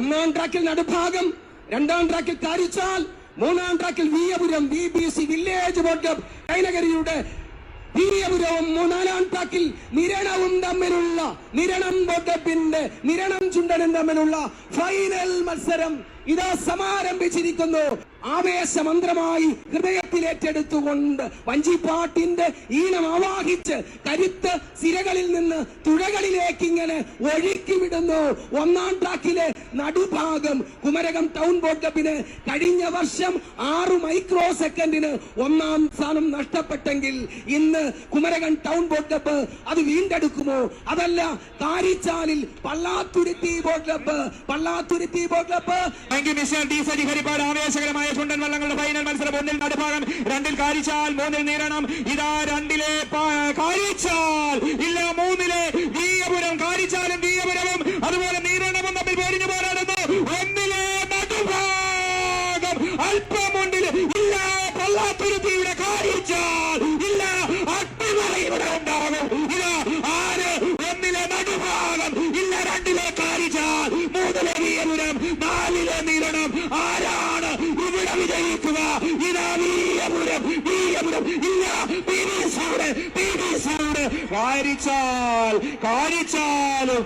ഒന്നാം ട്രാക്കിൽ നടുഭാഗം രണ്ടാം ട്രാക്കിൽ കാരിച്ചാൽ മൂന്നാം ട്രാക്കിൽ Veeyapuram V B C village boat club വീര്യപുരവും മൂന്നാലാം താക്കിൽ നിരണവും തമ്മിലുള്ള നിരണം ബോട്ട് ക്ലബിന്റെ നിരണം ചുണ്ടനും തമ്മിലുള്ള ഫൈനൽ മത്സരം ഇതാ സമാരംഭിച്ചിരിക്കുന്നു. ആവേശമന്ത്രമായി ഹൃദയത്തിൽ ഏറ്റെടുത്തുകൊണ്ട് വഞ്ചിപ്പാട്ടിന്റെ ഈണം ആവാഹിച്ച് കരുത്ത് സിരകളിൽ നിന്ന് തുഴകളിലേക്ക് ഇങ്ങനെ ഒഴുക്കി വിടുന്നു. ഒന്നാം ട്രാക്കിലെ നടുഭാഗം കുമരകം ടൗൺ ബോട്ട് കപ്പിന് കഴിഞ്ഞ വർഷം ആറു മൈക്രോ സെക്കൻഡിന് ഒന്നാം സ്ഥാനം നഷ്ടപ്പെട്ടെങ്കിൽ ഇന്ന് കുമരകം ടൗൺ ബോട്ട് ക്ലബ്ബ് അത് വീണ്ടെടുക്കുമോ? അതല്ല കാരിച്ചാലിൽ Pallathuruthy boat club Pallathuruthy boat club എങ്കിൽ മിസ്റ്റർ ഡി സജി ഹരിപ്പാട് ആവേശകരമായ ചുണ്ടൻ വള്ളങ്ങളുടെ ഫൈനൽ മത്സരം ഒന്നിൽ നടുഭാഗം രണ്ടിൽ കാരിച്ചാൽ മൂന്നിൽ നേരണം. ഇതാ രണ്ടിലെ കാരിച്ചാൽ. ഇല്ല മൂന്നിലെ വീയപുരം കാരിച്ചാലും വീയപുരവും അതുപോലെ നീരണവും തമ്മിൽ പോരിഞ്ഞു പോരാടുന്നു. ഒന്നിലെ നടുഭാഗം. അല്പം മുണ്ടിൽ ഇല്ല പള്ളാത്തുരുത്തിയുടെ കാരിച്ചാൽ ഇല്ല അട്ടിമറ ഇവിടെ ഉണ്ടാകും ഇതാ ആര് ഒന്നിലെ നടുഭാഗം ഇല്ല രണ്ടിലെ കാരിച്ചാൽ മൂന്നിലെ വീയപുരം നാലിലെ നീരണം ആരാണ് ഇവിടെ വിജയിക്കുക? ഇതാ വീയപുരം വീയപുരം ഇല്ല P V sir P V sir Karichal കാരിച്ചാലും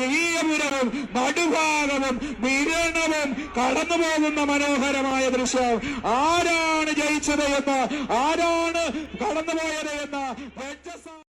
വീയപുരവും നടുഭാഗവും വിരണവും കടന്നു പോകുന്ന മനോഹരമായ ദൃശ്യം. ആരാണ് ജയിച്ചത് എന്ന് ആരാണ് കടന്നുപോയത് എന്ന്